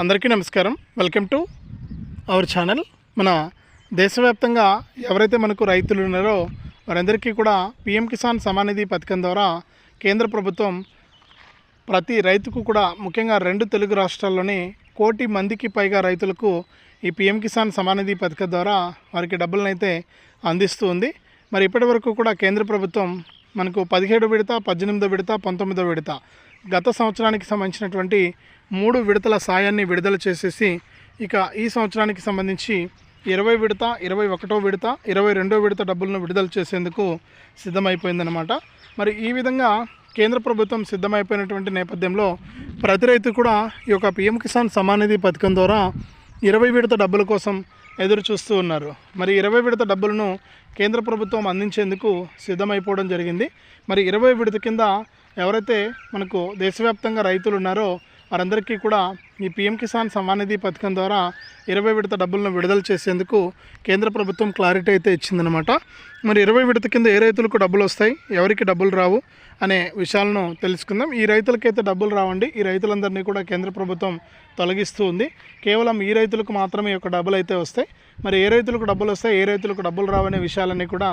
అందరికీ నమస్కారం. Welcome to our channel మన దేశవ్యాప్తంగా ఎవరైతే మనకు రైతులు ఉన్నారో వారందరికీ కూడా పిఎం కిసాన్ సమానిధి పథకం ద్వారా కేంద్ర ప్రభుత్వం ప్రతి రైతుకు కూడా ముఖ్యంగా రెండు తెలుగు రాష్ట్రాల్లోని కోటి మందికి పైగా రైతులకు ఈ పిఎం కిసాన్ సమానిధి పథకం ద్వారా వారికి డబ్బులను అయితే అందిస్తూ ఉంది. మరి ఇప్పటి వరకు కూడా కేంద్ర ప్రభుత్వం మనకు పదిహేడు విడత పద్దెనిమిదో విడత పంతొమ్మిదో విడత గత సంవత్సరానికి సంబంధించినటువంటి మూడు విడతల సాయాన్ని విడుదల చేసేసి ఇక ఈ సంవత్సరానికి సంబంధించి ఇరవై విడత ఇరవై ఒకటో విడత ఇరవై రెండో విడత డబ్బులను విడుదల చేసేందుకు సిద్ధమైపోయిందనమాట మరి ఈ విధంగా కేంద్ర ప్రభుత్వం సిద్ధమైపోయినటువంటి నేపథ్యంలో ప్రతి రైతు కూడా ఈ యొక్క పిఎం కిసాన్ సమానిధి పథకం ద్వారా ఇరవై విడత డబ్బుల కోసం ఎదురు చూస్తూ ఉన్నారు. మరి ఇరవై విడత డబ్బులను కేంద్ర ప్రభుత్వం అందించేందుకు సిద్ధమైపోవడం జరిగింది. మరి ఇరవై విడత కింద ఎవరైతే మనకు దేశవ్యాప్తంగా రైతులు ఉన్నారో వారందరికీ కూడా ఈ పిఎం కిసాన్ సమానిధి పథకం ద్వారా ఇరవై విడత డబ్బులను విడుదల చేసేందుకు కేంద్ర ప్రభుత్వం క్లారిటీ అయితే ఇచ్చిందనమాట మరి ఇరవై విడత కింద ఏ రైతులకు డబ్బులు వస్తాయి? ఎవరికి డబ్బులు రావు? అనే విషయాలను తెలుసుకుందాం. ఈ రైతులకైతే డబ్బులు రావండి. ఈ రైతులందరినీ కూడా కేంద్ర ప్రభుత్వం తొలగిస్తూ ఉంది. కేవలం ఈ రైతులకు మాత్రమే ఈ యొక్క డబ్బులు అయితే వస్తాయి. మరి ఏ రైతులకు డబ్బులు వస్తాయి? ఏ రైతులకు డబ్బులు రావనే విషయాలన్నీ కూడా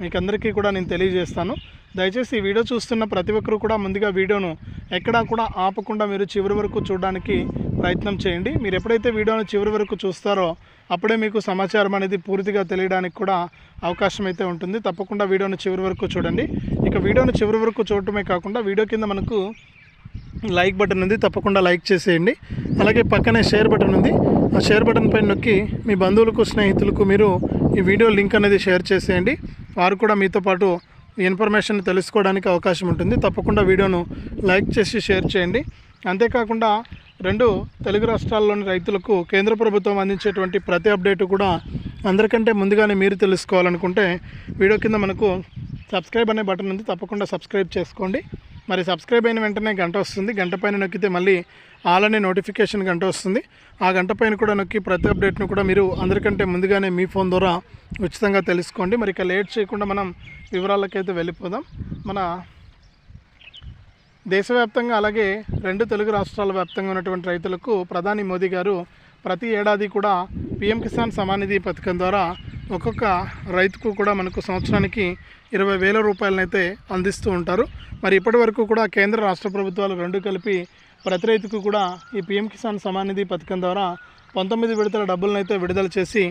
మీకు అందరికీ కూడా నేను తెలియజేస్తాను. దయచేసి ఈ వీడియో చూస్తున్న ప్రతి ఒక్కరు కూడా ముందుగా వీడియోను ఎక్కడా కూడా ఆపకుండా మీరు చివరి వరకు చూడడానికి ప్రయత్నం చేయండి. మీరు ఎప్పుడైతే వీడియోను చివరి వరకు చూస్తారో అప్పుడే మీకు సమాచారం అనేది పూర్తిగా తెలియడానికి కూడా అవకాశం అయితే ఉంటుంది. తప్పకుండా వీడియోను చివరి వరకు చూడండి. ఇక వీడియోను చివరి వరకు చూడటమే కాకుండా వీడియో కింద మనకు లైక్ బటన్ ఉంది. తప్పకుండా లైక్ చేసేయండి. అలాగే పక్కనే షేర్ బటన్ ఉంది. ఆ షేర్ బటన్ పైన నొక్కి మీ బంధువులకు స్నేహితులకు మీరు ఈ వీడియో లింక్ అనేది షేర్ చేసేయండి. వారు కూడా మీతో పాటు ఇన్ఫర్మేషన్ తెలుసుకోవడానికి అవకాశం ఉంటుంది. తప్పకుండా వీడియోను లైక్ చేసి షేర్ చేయండి. అంతేకాకుండా రెండు తెలుగు రాష్ట్రాల్లోని రైతులకు కేంద్ర ప్రభుత్వం అందించేటువంటి ప్రతి అప్డేట్ కూడా అందరికంటే ముందుగానే మీరు తెలుసుకోవాలనుకుంటే వీడియో కింద మనకు సబ్స్క్రైబ్ అనే బటన్ ఉంది. తప్పకుండా సబ్స్క్రైబ్ చేసుకోండి. మరి సబ్స్క్రైబ్ అయిన వెంటనే గంట వస్తుంది. గంట పైన నొక్కితే మళ్ళీ ఆలనే నోటిఫికేషన్ గంట వస్తుంది. ఆ గంట పైన కూడా నొక్కి ప్రతి అప్డేట్ను కూడా మీరు అందరికంటే ముందుగానే మీ ఫోన్ ద్వారా ఉచితంగా తెలుసుకోండి. మరి ఇక లేట్ చేయకుండా మనం వివరాలకైతే వెళ్ళిపోదాం. మన దేశవ్యాప్తంగా అలాగే రెండు తెలుగు రాష్ట్రాల వ్యాప్తంగా ఉన్నటువంటి రైతులకు ప్రధాని మోదీ గారు ప్రతి ఏడాది కూడా పిఎం కిసాన్ సమానిధి పథకం ద్వారా ఒక్కొక్క రైతుకు కూడా మనకు సంవత్సరానికి ఇరవై వేల రూపాయలనైతే అందిస్తూ ఉంటారు. మరి ఇప్పటి వరకు కూడా కేంద్ర రాష్ట్ర ప్రభుత్వాలు రెండు కలిపి ప్రతి రైతుకు కూడా ఈ పిఎం కిసాన్ సమానిధి పథకం ద్వారా పంతొమ్మిది విడతల డబ్బులను అయితే విడుదల చేసి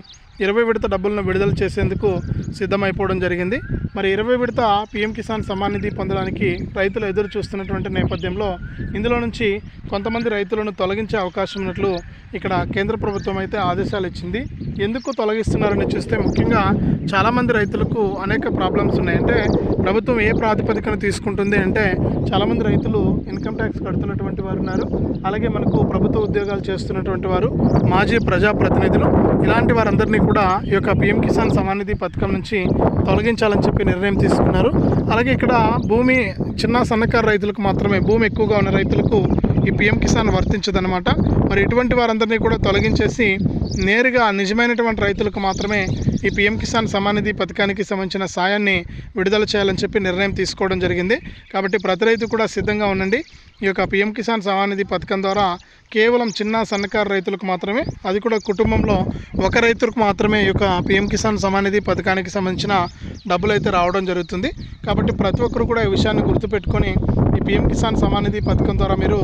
ఇరవై విడత డబ్బులను విడుదల చేసేందుకు సిద్ధమైపోవడం జరిగింది. మరి ఇరవై విడత పిఎం కిసాన్ సమ్మాన్ నిధి పొందడానికి రైతులు ఎదురు చూస్తున్నటువంటి నేపథ్యంలో ఇందులో నుంచి కొంతమంది రైతులను తొలగించే అవకాశం ఉన్నట్లు ఇక్కడ కేంద్ర ప్రభుత్వం అయితే ఆదేశాలు ఇచ్చింది. ఎందుకు తొలగిస్తున్నారని చూస్తే ముఖ్యంగా చాలామంది రైతులకు అనేక ప్రాబ్లమ్స్ ఉన్నాయి. అంటే ప్రభుత్వం ఏ ప్రాతిపదికన తీసుకుంటుంది అంటే చాలామంది రైతులు ఇన్కమ్ ట్యాక్స్ కడుతున్నటువంటి వారు ఉన్నారు. అలాగే మనకు ప్రభుత్వ ఉద్యోగాలు చేస్తున్నటువంటి వారు మాజీ ప్రజాప్రతినిధులు ఇలాంటి వారందరినీ కూడా ఈ యొక్క పిఎం కిసాన్ సమానిధి పథకం నుంచి తొలగించాలని చెప్పి నిర్ణయం తీసుకున్నారు. అలాగే ఇక్కడ భూమి చిన్న సన్నకారు రైతులకు మాత్రమే భూమి ఎక్కువగా ఉన్న రైతులకు ఈ పిఎం కిసాన్ వర్తించదనమాట మరి ఇటువంటి వారందరినీ కూడా తొలగించేసి నేరుగా నిజమైనటువంటి రైతులకు మాత్రమే ఈ పిఎం కిసాన్ సమానిధి పథకానికి సంబంధించిన సాయాన్ని విడుదల చేయాలని చెప్పి నిర్ణయం తీసుకోవడం జరిగింది. కాబట్టి ప్రతి రైతు కూడా సిద్ధంగా ఉండండి. ఈ యొక్క పిఎం కిసాన్ సమానిధి పథకం ద్వారా కేవలం చిన్న సన్నకారు రైతులకు మాత్రమే అది కూడా కుటుంబంలో ఒక రైతులకు మాత్రమే ఈ యొక్క పిఎం కిసాన్ సమానిధి పథకానికి సంబంధించిన డబ్బులు అయితే రావడం జరుగుతుంది. కాబట్టి ప్రతి ఒక్కరు కూడా ఈ విషయాన్ని గుర్తుపెట్టుకొని ఈ పిఎం కిసాన్ సమానిధి పథకం ద్వారా మీరు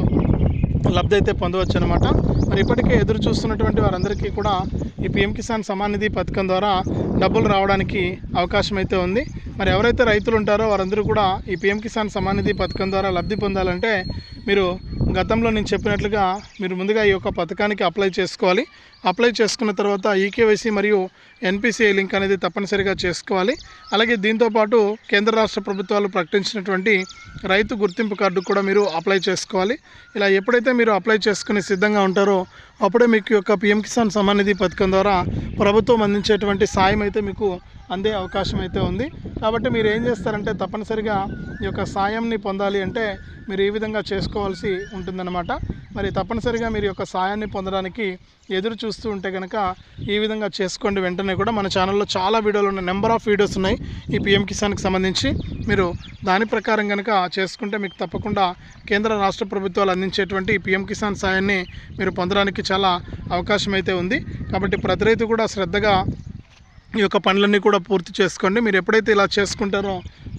లబ్ధి అయితే పొందవచ్చు అనమాట మరి ఇప్పటికే ఎదురు చూస్తున్నటువంటి వారందరికీ కూడా ఈ పిఎం కిసాన్ సమాన్ నిధి పథకం ద్వారా డబ్బులు రావడానికి అవకాశం అయితే ఉంది. మరి ఎవరైతే రైతులు ఉంటారో వారందరూ కూడా ఈ పిఎం కిసాన్ సమాన్ నిధి పథకం ద్వారా లబ్ధి పొందాలంటే మీరు గతంలో నేను చెప్పినట్లుగా మీరు ముందుగా ఈ యొక్క పథకానికి అప్లై చేసుకోవాలి. అప్లై చేసుకున్న తర్వాత ఈకేవైసీ మరియు ఎన్పిసిఐ లింక్ అనేది తప్పనిసరిగా చేసుకోవాలి. అలాగే దీంతోపాటు కేంద్ర రాష్ట్ర ప్రభుత్వాలు ప్రకటించినటువంటి రైతు గుర్తింపు కార్డు కూడా మీరు అప్లై చేసుకోవాలి. ఇలా ఎప్పుడైతే మీరు అప్లై చేసుకుని సిద్ధంగా ఉంటారో అప్పుడే మీకు యొక్క పిఎం కిసాన్ సమాన్ నిధి పథకం ద్వారా ప్రభుత్వం అందించేటువంటి సాయం అయితే మీకు అందే అవకాశం అయితే ఉంది. కాబట్టి మీరు ఏం చేస్తారంటే తప్పనిసరిగా ఈ యొక్క సాయంని పొందాలి అంటే మీరు ఈ విధంగా చేసుకోవాల్సి ఉంటుందన్నమాట. మరి తప్పనిసరిగా మీరు యొక్క సాయాన్ని పొందడానికి ఎదురు చూస్తూ ఉంటే కనుక ఈ విధంగా చేసుకోండి. వెంటనే కూడా మన ఛానల్లో చాలా వీడియోలు ఉన్నాయి. నెంబర్ ఆఫ్ వీడియోస్ ఉన్నాయి ఈ పిఎం కిసాన్కి సంబంధించి. మీరు దాని ప్రకారం కనుక చేసుకుంటే మీకు తప్పకుండా కేంద్ర రాష్ట్ర ప్రభుత్వాలు అందించేటువంటి ఈ పిఎం కిసాన్ సాయాన్ని మీరు పొందడానికి చాలా అవకాశం అయితే ఉంది. కాబట్టి ప్రతి రైతు కూడా శ్రద్ధగా ఈ యొక్క పనులన్నీ కూడా పూర్తి చేసుకోండి. మీరు ఎప్పుడైతే ఇలా చేసుకుంటారో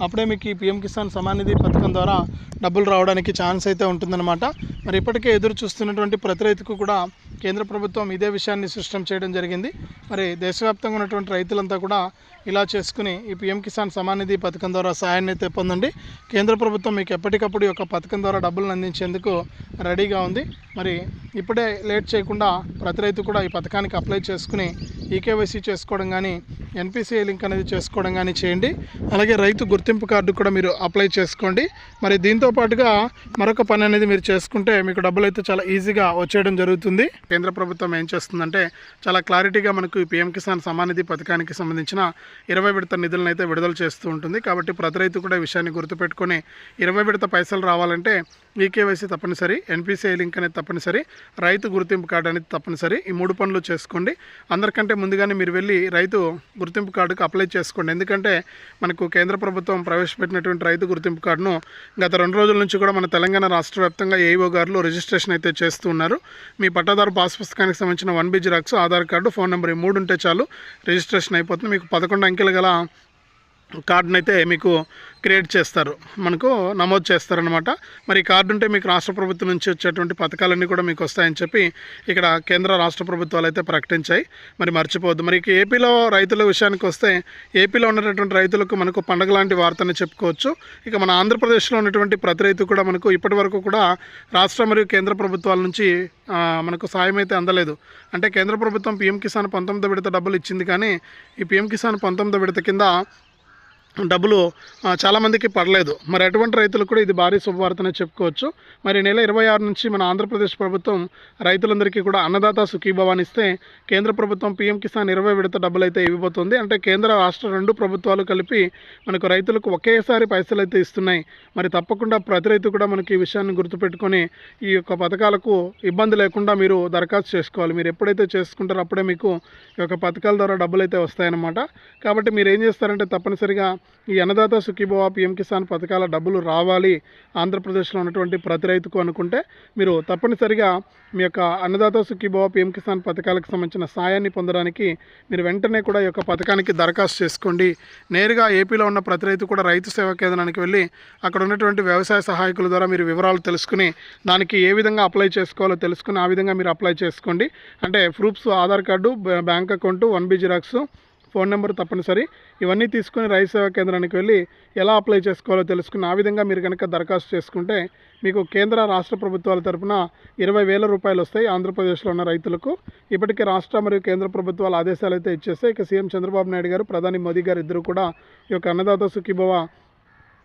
అప్పుడే మీకు ఈ పిఎం కిసాన్ సమాన్ నిధి పథకం ద్వారా డబ్బులు రావడానికి ఛాన్స్ అయితే ఉంటుందన్నమాట. మరి ఇప్పటికే ఎదురు చూస్తున్నటువంటి ప్రతి రైతుకు కూడా కేంద్ర ప్రభుత్వం ఇదే విషయాన్ని సృష్టం చేయడం జరిగింది. మరి దేశవ్యాప్తంగా ఉన్నటువంటి రైతులంతా కూడా ఇలా చేసుకుని ఈ పిఎం కిసాన్ సమాన్ నిధి పథకం ద్వారా సాయాన్ని అయితే పొందండి. కేంద్ర ప్రభుత్వం మీకు ఎప్పటికప్పుడు ఈ యొక్క పథకం ద్వారా డబ్బులను అందించేందుకు రెడీగా ఉంది. మరి ఇప్పుడే లేట్ చేయకుండా ప్రతి రైతు కూడా ఈ పథకానికి అప్లై చేసుకుని ఈకేవైసీ చేసుకోవడం కానీ ఎన్పిసిఐ లింక్ అనేది చేసుకోవడం కానీ చేయండి. అలాగే రైతు గుర్తింపు కార్డు కూడా మీరు అప్లై చేసుకోండి. మరి దీంతో పాటుగా మరొక పని అనేది మీరు చేసుకుంటే మీకు డబ్బులు అయితే చాలా ఈజీగా వచ్చేయడం జరుగుతుంది. కేంద్ర ప్రభుత్వం ఏం చేస్తుందంటే చాలా క్లారిటీగా మనకు ఈ పిఎం కిసాన్ సమానిధి పథకానికి సంబంధించిన ఇరవై విడత నిధులను అయితే విడుదల చేస్తూ ఉంటుంది. కాబట్టి ప్రతి రైతు కూడా ఈ విషయాన్ని గుర్తుపెట్టుకొని ఇరవై విడత పైసలు రావాలంటే ఈకేవైసీ తప్పనిసరి ఎన్పిసిఐ లింక్ అనేది తప్పనిసరి రైతు గుర్తింపు కార్డు అనేది తప్పనిసరి. ఈ మూడు పనులు చేసుకోండి. అందరికంటే ముందుగానే మీరు వెళ్ళి రైతు గుర్తింపు కార్డుకు అప్లై చేసుకోండి. ఎందుకంటే మనకు కేంద్ర ప్రభుత్వం ప్రవేశపెట్టినటువంటి రైతు గుర్తింపు కార్డును గత రెండు రోజుల నుంచి కూడా మన తెలంగాణ రాష్ట్ర వ్యాప్తంగా ఏఈఓ గారు రిజిస్ట్రేషన్ అయితే చేస్తూ ఉన్నారు. మీ పట్టాదారు పాస్ పుస్తకానికి సంబంధించిన one B xerox Aadhaar card phone number ఈ మూడు ఉంటే చాలు. రిజిస్ట్రేషన్ అయిపోతుంది. మీకు పదకొండు అంకెలు గల కార్డును అయితే మీకు క్రియేట్ చేస్తారు. మనకు నమోదు చేస్తారనమాట మరి ఈ కార్డు ఉంటే మీకు రాష్ట్ర ప్రభుత్వం నుంచి వచ్చేటువంటి పథకాలన్నీ కూడా మీకు వస్తాయని చెప్పి ఇక్కడ కేంద్ర రాష్ట్ర ప్రభుత్వాలు అయితే ప్రకటించాయి. మరి మర్చిపోవద్దు. మరి ఏపీలో రైతుల విషయానికి వస్తే ఏపీలో ఉన్నటువంటి రైతులకు మనకు పండగ లాంటి వార్తని చెప్పుకోవచ్చు. ఇక మన ఆంధ్రప్రదేశ్లో ఉన్నటువంటి ప్రతి రైతు కూడా మనకు ఇప్పటి వరకు కూడా రాష్ట్ర మరియు కేంద్ర ప్రభుత్వాల నుంచి మనకు సాయం అయితే అందలేదు. అంటే కేంద్ర ప్రభుత్వం పీఎం కిసాన్ పంతొమ్మిదో విడత డబ్బులు ఇచ్చింది కానీ ఈ పీఎం కిసాన్ పంతొమ్మిదో విడత కింద డబ్బులు చాలామందికి పడలేదు. మరి అటువంటి రైతులకు కూడా ఇది భారీ శుభవార్తనే చెప్పుకోవచ్చు. మరి నెల ఇరవై ఆరు నుంచి మన ఆంధ్రప్రదేశ్ ప్రభుత్వం రైతులందరికీ కూడా అన్నదాత సుఖీభవాన్ని ఇస్తే కేంద్ర ప్రభుత్వం పీఎం కిసాన్ ఇరవై విడత డబ్బులు అయితే ఇవ్వబోతుంది. అంటే కేంద్ర రాష్ట్ర రెండు ప్రభుత్వాలు కలిపి మనకు రైతులకు ఒకేసారి పైసలు అయితే ఇస్తున్నాయి. మరి తప్పకుండా ప్రతి రైతు కూడా మనకి ఈ విషయాన్ని గుర్తుపెట్టుకొని ఈ యొక్క పథకాలకు ఇబ్బంది లేకుండా మీరు దరఖాస్తు చేసుకోవాలి. మీరు ఎప్పుడైతే చేసుకుంటారో అప్పుడే మీకు ఈ యొక్క పథకాల ద్వారా డబ్బులు అయితే వస్తాయన్నమాట. కాబట్టి మీరు ఏం చేస్తారంటే తప్పనిసరిగా ఈ అన్నదాత సుఖీభవ పిఎం కిసాన్ పథకాల డబ్బులు రావాలి ఆంధ్రప్రదేశ్లో ఉన్నటువంటి ప్రతి రైతుకు అనుకుంటే మీరు తప్పనిసరిగా మీ యొక్క అన్నదాత సుఖీభవ పిఎం కిసాన్ పథకాలకు సంబంధించిన సాయాన్ని పొందడానికి మీరు వెంటనే కూడా ఈ యొక్క పథకానికి దరఖాస్తు చేసుకోండి. నేరుగా ఏపీలో ఉన్న ప్రతి రైతు కూడా రైతు సేవా కేంద్రానికి వెళ్ళి అక్కడ ఉన్నటువంటి వ్యవసాయ సహాయకుల ద్వారా మీరు వివరాలు తెలుసుకుని దానికి ఏ విధంగా అప్లై చేసుకోవాలో తెలుసుకుని ఆ విధంగా మీరు అప్లై చేసుకోండి. అంటే proofs Aadhaar card bank account one B xerox phone number తప్పనిసరి. ఇవన్నీ తీసుకుని రైతు సేవా కేంద్రానికి వెళ్ళి ఎలా అప్లై చేసుకోవాలో తెలుసుకుని ఆ విధంగా మీరు కనుక దరఖాస్తు చేసుకుంటే మీకు కేంద్ర రాష్ట్ర ప్రభుత్వాల తరపున ఇరవై వేల రూపాయలు వస్తాయి ఆంధ్రప్రదేశ్లో ఉన్న రైతులకు. ఇప్పటికే రాష్ట్ర మరియు కేంద్ర ప్రభుత్వాల ఆదేశాలు అయితే ఇచ్చేస్తే ఇక సీఎం చంద్రబాబు నాయుడు గారు ప్రధాని మోదీ గారు ఇద్దరు కూడా ఈ యొక్క అన్నదాత సుఖీభవ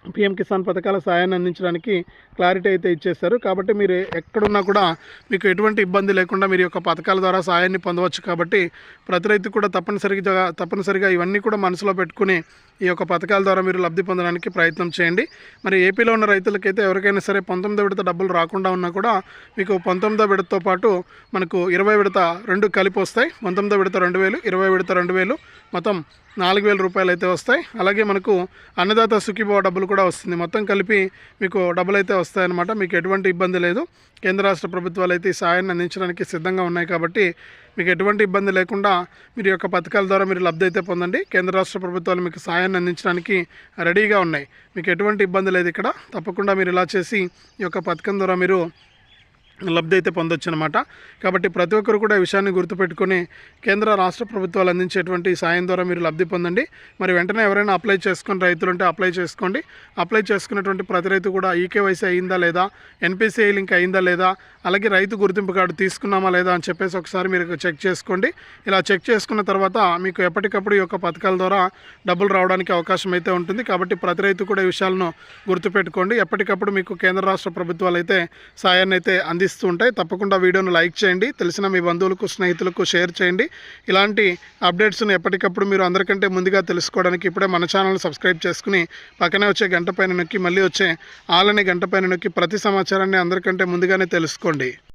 పిఎం కిసాన్ పథకాల సాయాన్ని అందించడానికి క్లారిటీ అయితే ఇచ్చేస్తారు కాబట్టి మీరు ఎక్కడున్నా కూడా మీకు ఎటువంటి ఇబ్బంది లేకుండా మీరు యొక్క పథకాల ద్వారా సాయాన్ని పొందవచ్చు. కాబట్టి ప్రతి రైతు కూడా తప్పనిసరిగా తప్పనిసరిగా ఇవన్నీ కూడా మనసులో పెట్టుకుని ఈ యొక్క పథకాల ద్వారా మీరు లబ్ధి పొందడానికి ప్రయత్నం చేయండి. మరి ఏపీలో ఉన్న రైతులకైతే ఎవరికైనా సరే పంతొమ్మిదో విడత డబ్బులు రాకుండా ఉన్నా కూడా మీకు పంతొమ్మిదో విడతతో పాటు మనకు ఇరవై విడత రెండు కలిపి వస్తాయి. పంతొమ్మిదో విడత రెండు వేలు ఇరవై విడత రెండు వేలు మొత్తం నాలుగు వేల రూపాయలు అయితే వస్తాయి. అలాగే మనకు అన్నదాత సుఖీభావ డబ్బులు కూడా వస్తుంది. మొత్తం కలిపి మీకు డబ్బులు అయితే వస్తాయన్నమాట. మీకు ఎటువంటి ఇబ్బంది లేదు. కేంద్ర రాష్ట్ర ప్రభుత్వాలు అయితే ఈ సాయాన్ని అందించడానికి సిద్ధంగా ఉన్నాయి కాబట్టి మీకు ఎటువంటి ఇబ్బంది లేకుండా మీరు యొక్క పథకాల ద్వారా మీరు లబ్ధి అయితే పొందండి. కేంద్ర రాష్ట్ర ప్రభుత్వాలు మీకు సాయాన్ని అందించడానికి రెడీగా ఉన్నాయి. మీకు ఎటువంటి ఇబ్బంది లేదు ఇక్కడ. తప్పకుండా మీరు ఇలా చేసి ఈ యొక్క పథకం ద్వారా మీరు లబ్ధి అయితే పొందొచ్చు అనమాట కాబట్టి ప్రతి ఒక్కరు కూడా ఈ విషయాన్ని గుర్తుపెట్టుకొని కేంద్ర రాష్ట్ర ప్రభుత్వాలు అందించేటువంటి సాయం ద్వారా మీరు లబ్ధి పొందండి. మరి వెంటనే ఎవరైనా అప్లై చేసుకుని రైతులు ఉంటే అప్లై చేసుకోండి. అప్లై చేసుకున్నటువంటి ప్రతి రైతు కూడా ఈకేవైసీ అయిందా లేదా ఎన్పిసిఐ లింక్ అయిందా లేదా అలాగే రైతు గుర్తింపు కార్డు తీసుకున్నామా లేదా అని చెప్పేసి ఒకసారి మీరు చెక్ చేసుకోండి. ఇలా చెక్ చేసుకున్న తర్వాత మీకు ఎప్పటికప్పుడు ఈ యొక్క పథకాల ద్వారా డబ్బులు రావడానికి అవకాశం అయితే ఉంటుంది. కాబట్టి ప్రతి రైతు కూడా ఈ విషయాలను గుర్తుపెట్టుకోండి. ఎప్పటికప్పుడు మీకు కేంద్ర రాష్ట్ర ప్రభుత్వాలు అయితే సాయాన్ని అయితే అంది అందిస్తూ ఉంటాయి తప్పకుండా వీడియోను లైక్ చేయండి. తెలిసిన మీ బంధువులకు స్నేహితులకు షేర్ చేయండి. ఇలాంటి అప్డేట్స్ని ఎప్పటికప్పుడు మీరు అందరికంటే ముందుగా తెలుసుకోవడానికి ఇప్పుడే మన ఛానల్ సబ్స్క్రైబ్ చేసుకుని పక్కనే వచ్చే గంట పైన నొక్కి మళ్ళీ వచ్చే ఆలని గంట పైన నొక్కి ప్రతి సమాచారాన్ని అందరికంటే ముందుగానే తెలుసుకోండి.